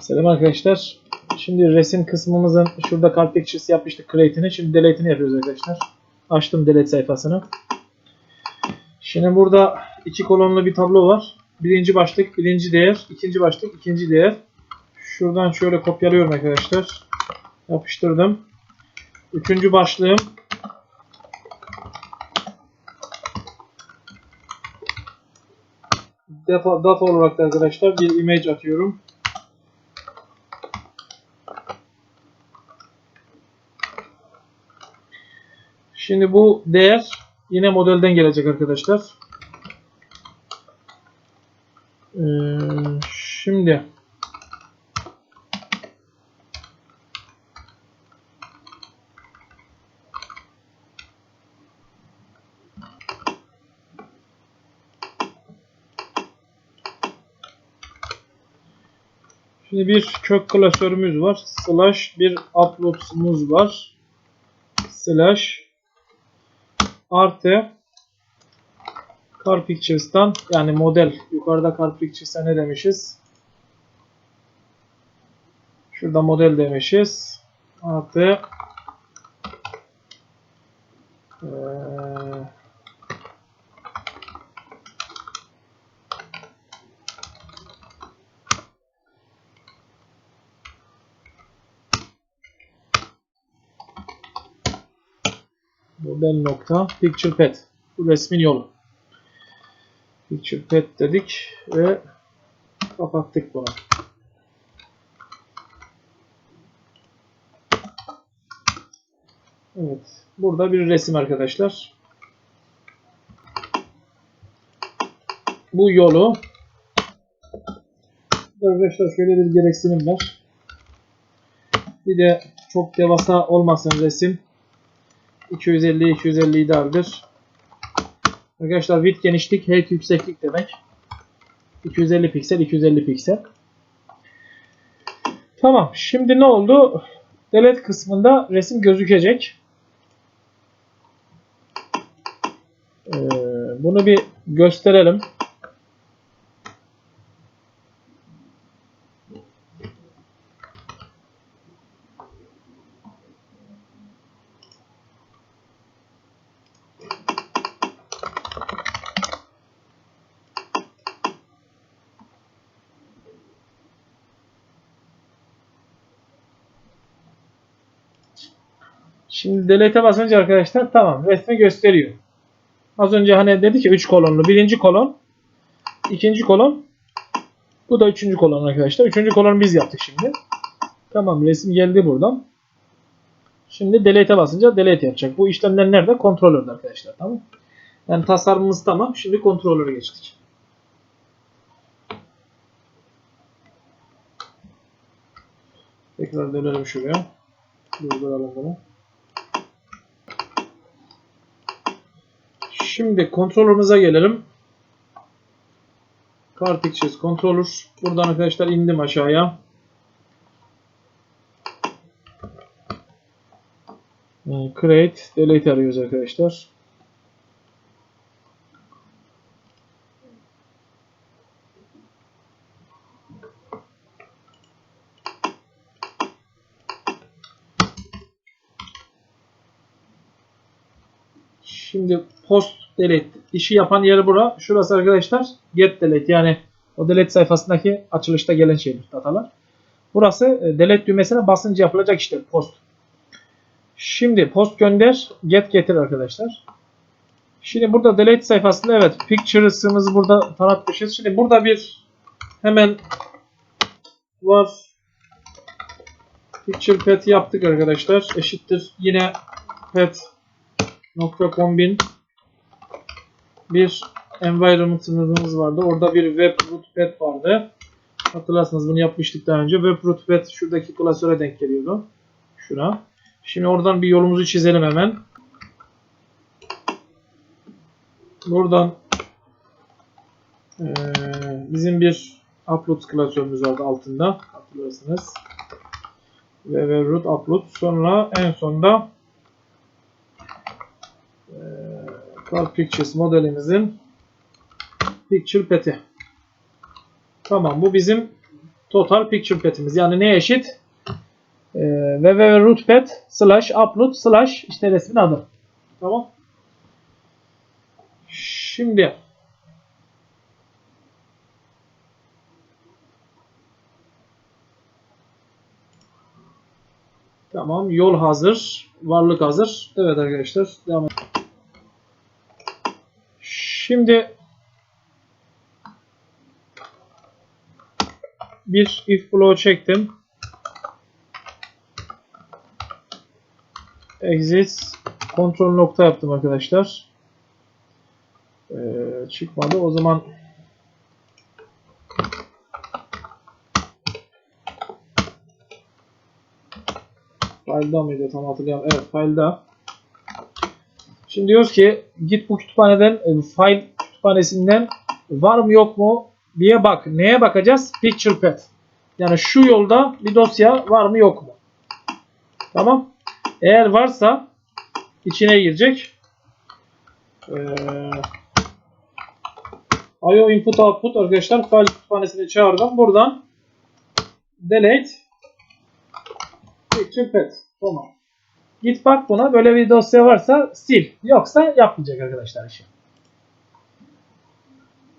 Selam arkadaşlar. Şimdi resim kısmımızın şurada Card Pictures yapmıştık create'ini. Şimdi delete'ini yapıyoruz arkadaşlar. Açtım delete sayfasını. Şimdi burada iki kolonlu bir tablo var. Birinci başlık, birinci değer, ikinci başlık, ikinci değer. Şuradan şöyle kopyalıyorum arkadaşlar. Yapıştırdım. Üçüncü başlığım. Defa, data olarak da arkadaşlar bir image atıyorum. Şimdi bu değer yine modelden gelecek arkadaşlar. Ee, şimdi Şimdi bir kök klasörümüz var. Slash bir uploads'umuz var. Slash artı Car Pictures'tan yani model yukarıda Car Pictures'a ne demişiz? Şurada model demişiz. Artı eee, model nokta picture path. Bu resmin yolu. Picture path dedik ve kapattık bunu. Evet. Burada bir resim arkadaşlar. Bu yolu arkadaşlar şöyle bir gereksinim var. Bir de çok devasa olmasın resim. 250 250 idealdir. Arkadaşlar width genişlik, height yükseklik demek. 250 piksel, 250 piksel. Tamam. Şimdi ne oldu? Delete kısmında resim gözükecek. Ee, bunu bir gösterelim. Şimdi delete'e basınca arkadaşlar tamam resmi gösteriyor. Az önce hani dedi ki 3 kolonlu. Birinci kolon, ikinci kolon, bu da üçüncü kolon arkadaşlar. Üçüncü kolonu biz yaptık şimdi. Tamam resim geldi buradan. Şimdi delete'e basınca delete yapacak. Bu işlemler nerede? Kontrolörde arkadaşlar. Tamam. Yani tasarımımız tamam. Şimdi kontrolöre geçtik. Tekrar dönelim şuraya. Durduralım bunu. Şimdi kontrolümüze gelelim. Car Pictures Controller. Buradan arkadaşlar indim aşağıya. Ee, Create, Delete arıyoruz arkadaşlar. Şimdi post delete işi yapan yeri bura. Şurası arkadaşlar get delete yani o delete sayfasındaki açılışta gelen şeyler datalar. Burası e, delete düğmesine basınca yapılacak işte post. Şimdi post gönder get getir arkadaşlar. Şimdi burada delete sayfasında evet pictures'ımızı burada tanıtmışız. Şimdi burada bir hemen var picture path yaptık arkadaşlar. Eşittir yine path nokta kombin bir environment'ımız vardı. Orada bir web root path vardı. Hatırlarsınız bunu yapmıştık daha önce. Web root path şuradaki klasöre denk geliyordu. Şuna. Şimdi oradan bir yolumuzu çizelim hemen. Buradan eee, bizim bir upload klasörümüz vardı altında. Hatırlarsınız. Ve root upload. Sonra en sonda Car Pictures modelimizin Picture Path'i. Tamam bu bizim total picture pet'imiz. Yani ne eşit? Ee, www.rootpad slash upload slash işte resmin adı. Tamam. Şimdi Tamam. Yol hazır. Varlık hazır. Evet arkadaşlar. Devam edelim. Şimdi bir if bloğu çektim. Exit kontrol nokta yaptım arkadaşlar. Ee, çıkmadı. O zaman File'da mıydı tam hatırlayamıyorum. Evet file'da. Şimdi diyoruz ki git bu kütüphaneden e, file kütüphanesinden var mı yok mu diye bak. Neye bakacağız? Picture path. Yani şu yolda bir dosya var mı yok mu? Tamam. Eğer varsa içine girecek. Ee, IO input output arkadaşlar file kütüphanesini çağırdım. Buradan delete picture path. Tamam. Git bak buna böyle bir dosya varsa sil. Yoksa yapmayacak arkadaşlar işi.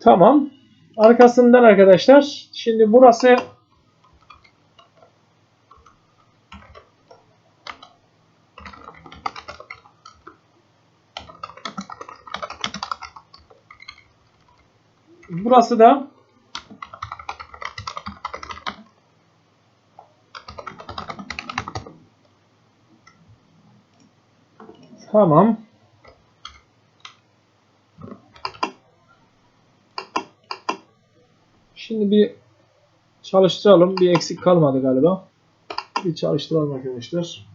Tamam. Arkasından arkadaşlar şimdi burası Burası da Tamam. Şimdi bir çalıştıralım. Bir eksik kalmadı galiba. Bir çalıştıralım arkadaşlar.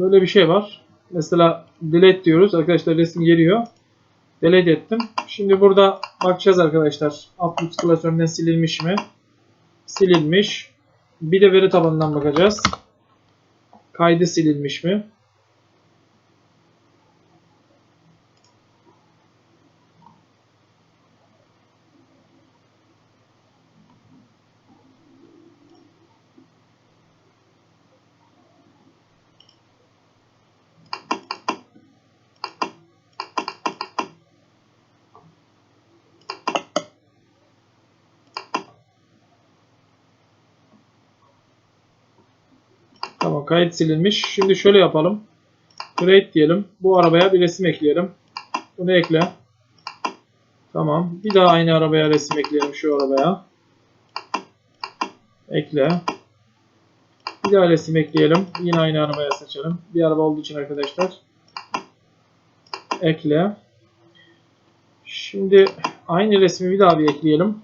Böyle bir şey var. Mesela delete diyoruz. Arkadaşlar resim geliyor. Delete ettim. Şimdi burada bakacağız arkadaşlar. Upload klasöründen silinmiş mi? Silinmiş. Bir de veri tabanından bakacağız. Kaydı silinmiş mi? Tamam kayıt silinmiş. Şimdi şöyle yapalım. Create diyelim. Bu arabaya bir resim ekleyelim. Bunu ekle. Tamam. Bir daha aynı arabaya resim ekleyelim şu arabaya. Ekle. Bir daha resim ekleyelim. Yine aynı arabaya seçelim. Bir araba olduğu için arkadaşlar. Ekle. Şimdi aynı resmi bir daha bir ekleyelim.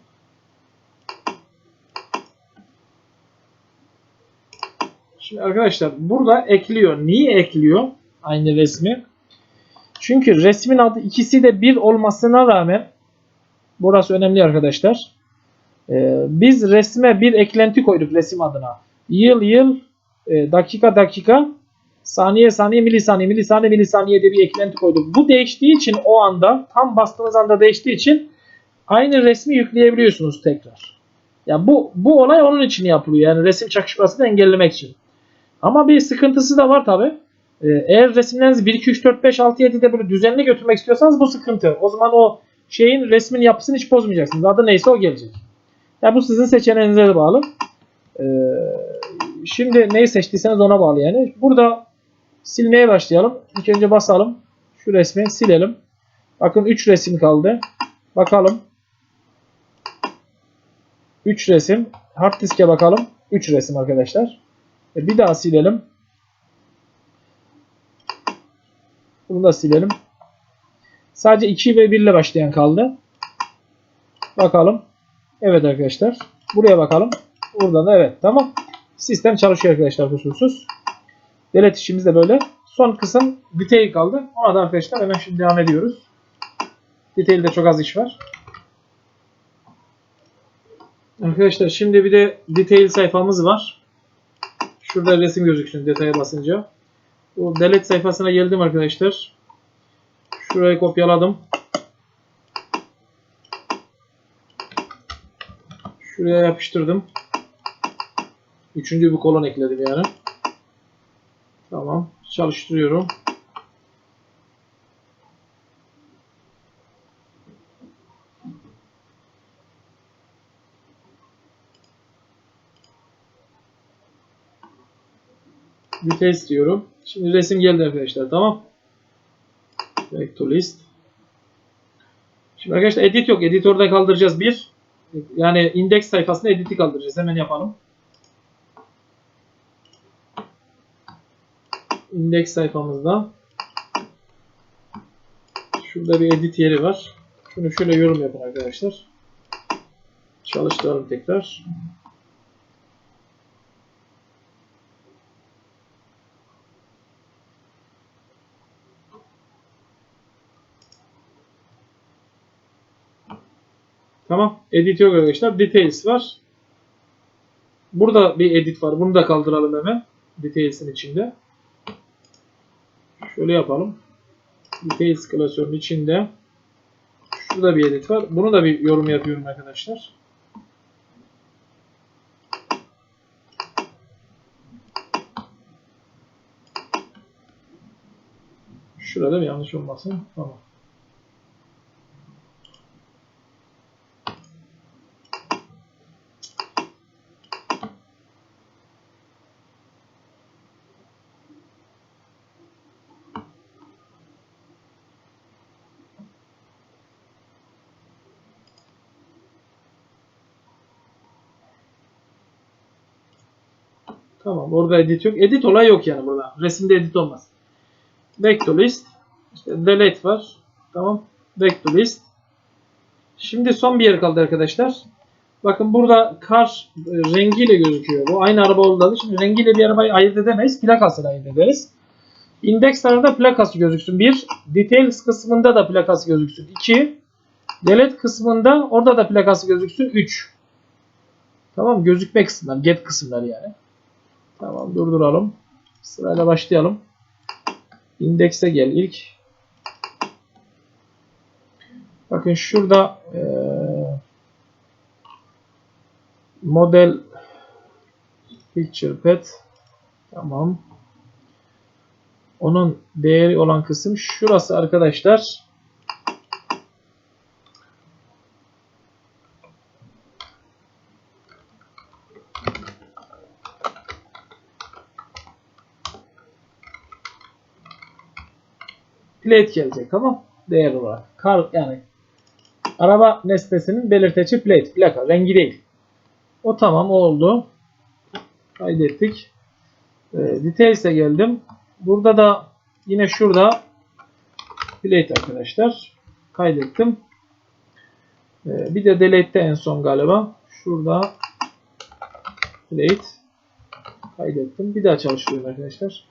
Şimdi arkadaşlar burada ekliyor. Niye ekliyor aynı resmi? Çünkü resmin adı ikisi de bir olmasına rağmen burası önemli arkadaşlar. Ee, biz resme bir eklenti koyduk resim adına. Yıl yıl e, dakika dakika saniye saniye milisaniye milisaniye milisaniye de bir eklenti koyduk. Bu değiştiği için o anda tam bastığınız anda değiştiği için aynı resmi yükleyebiliyorsunuz tekrar. Yani bu bu olay onun için yapılıyor. Yani resim çakışmasını engellemek için. Ama bir sıkıntısı da var tabi. Eğer resimlerinizi 1, 2, 3, 4, 5, 6, 7'de böyle düzenli götürmek istiyorsanız bu sıkıntı. O zaman o şeyin resmin yapısını hiç bozmayacaksınız. Adı neyse o gelecek. Yani bu sizin seçeneğinize de bağlı. Ee, şimdi neyi seçtiyseniz ona bağlı yani. Burada silmeye başlayalım. İlk önce basalım. Şu resmi silelim. Bakın 3 resim kaldı. Bakalım. 3 resim. Hard diske bakalım. 3 resim arkadaşlar. E, bir daha silelim. Bunu da silelim. Sadece 2 ve 1 ile başlayan kaldı. Bakalım. Evet arkadaşlar. Buraya bakalım. Burada da evet. Tamam. Sistem çalışıyor arkadaşlar kusursuz. Delete işimiz de böyle. Son kısım detail kaldı. Ona da arkadaşlar hemen şimdi devam ediyoruz. Detail'de çok az iş var. Arkadaşlar şimdi bir de detail sayfamız var. Şurada resim gözüksün detaya basınca. Bu delete sayfasına geldim arkadaşlar. Şurayı kopyaladım. Şuraya yapıştırdım. Üçüncü bir kolon ekledim yani. Tamam. Çalıştırıyorum. Details diyorum. Şimdi resim geldi arkadaşlar. Tamam. Back to list. Şimdi arkadaşlar edit yok. Editörde kaldıracağız bir. Yani index sayfasında edit'i kaldıracağız. Hemen yapalım. Index sayfamızda şurada bir edit yeri var. Şunu şöyle yorum yapın arkadaşlar. Çalıştıralım tekrar. Tamam. Edit yok arkadaşlar. Details var. Burada bir edit var. Bunu da kaldıralım hemen. Details'in içinde. Şöyle yapalım. Details klasörünün içinde. Şurada bir edit var. Bunu da bir yorum yapıyorum arkadaşlar. Şurada bir yanlış olmasın. Tamam. Tamam orada edit yok. Edit olay yok yani burada. Resimde edit olmaz. Back to list. İşte delete var. Tamam. Back to list. Şimdi son bir yer kaldı arkadaşlar. Bakın burada kar e, rengiyle gözüküyor. Bu aynı araba olduğu için rengiyle bir arabayı ayırt edemeyiz. Plakasını ayırt ederiz. Tarafında plakası gözüksün. Bir. Details kısmında da plakası gözüksün. İki. Delete kısmında orada da plakası gözüksün. Üç. Tamam gözükme kısımlar. Get kısımları yani. Tamam durduralım. Sırayla başlayalım. İndekse gel ilk. Bakın şurada eee model picture pet tamam. Onun değeri olan kısım şurası arkadaşlar. Plate gelecek tamam değer olarak. Kar yani araba nesnesinin belirteci plate plaka rengi değil. O tamam oldu. Kaydettik. E, details'e geldim. Burada da yine şurada plate arkadaşlar. Kaydettim. E, bir de delete'de en son galiba. Şurada plate kaydettim. Bir daha çalışıyorum arkadaşlar.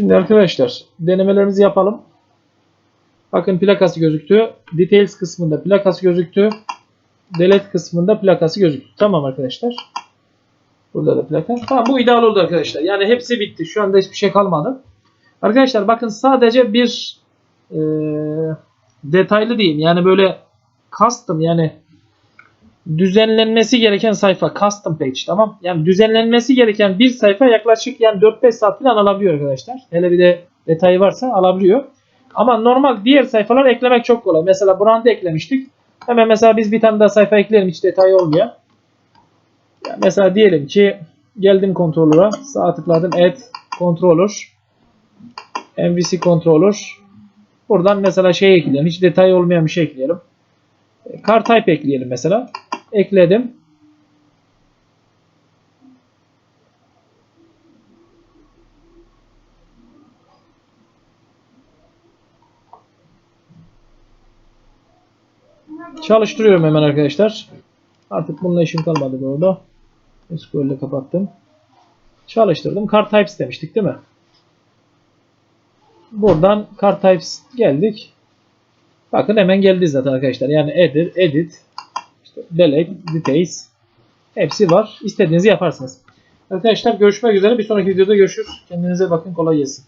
Şimdi arkadaşlar denemelerimizi yapalım. Bakın plakası gözüktü. Details kısmında plakası gözüktü. Delete kısmında plakası gözüktü. Tamam arkadaşlar. Burada da plaka. Tamam bu ideal oldu arkadaşlar. Yani hepsi bitti. Şu anda hiçbir şey kalmadı. Arkadaşlar bakın sadece bir e, detaylı diyeyim. Yani böyle custom yani düzenlenmesi gereken sayfa custom page tamam. Yani düzenlenmesi gereken bir sayfa yaklaşık yani 4-5 saat falan alabiliyor arkadaşlar. Hele bir de detayı varsa alabiliyor. Ama normal diğer sayfalar eklemek çok kolay. Mesela brand eklemiştik. Hemen mesela biz bir tane daha sayfa ekleyelim hiç detayı olmayan. Yani mesela diyelim ki geldim controller'a sağ tıkladım add controller MVC controller buradan mesela şey ekleyelim. Hiç detay olmayan bir şey ekleyelim. Car type ekleyelim mesela. Ekledim. Çalıştırıyorum hemen arkadaşlar. Artık bununla işim kalmadı burada. SQL'le kapattım. Çalıştırdım. Car type istemiştik değil mi? Buradan card types geldik. Bakın hemen geldi zaten arkadaşlar. Yani edit, edit, delete, details hepsi var. İstediğinizi yaparsınız. Arkadaşlar görüşmek üzere. Bir sonraki videoda görüşürüz. Kendinize bakın. Kolay gelsin.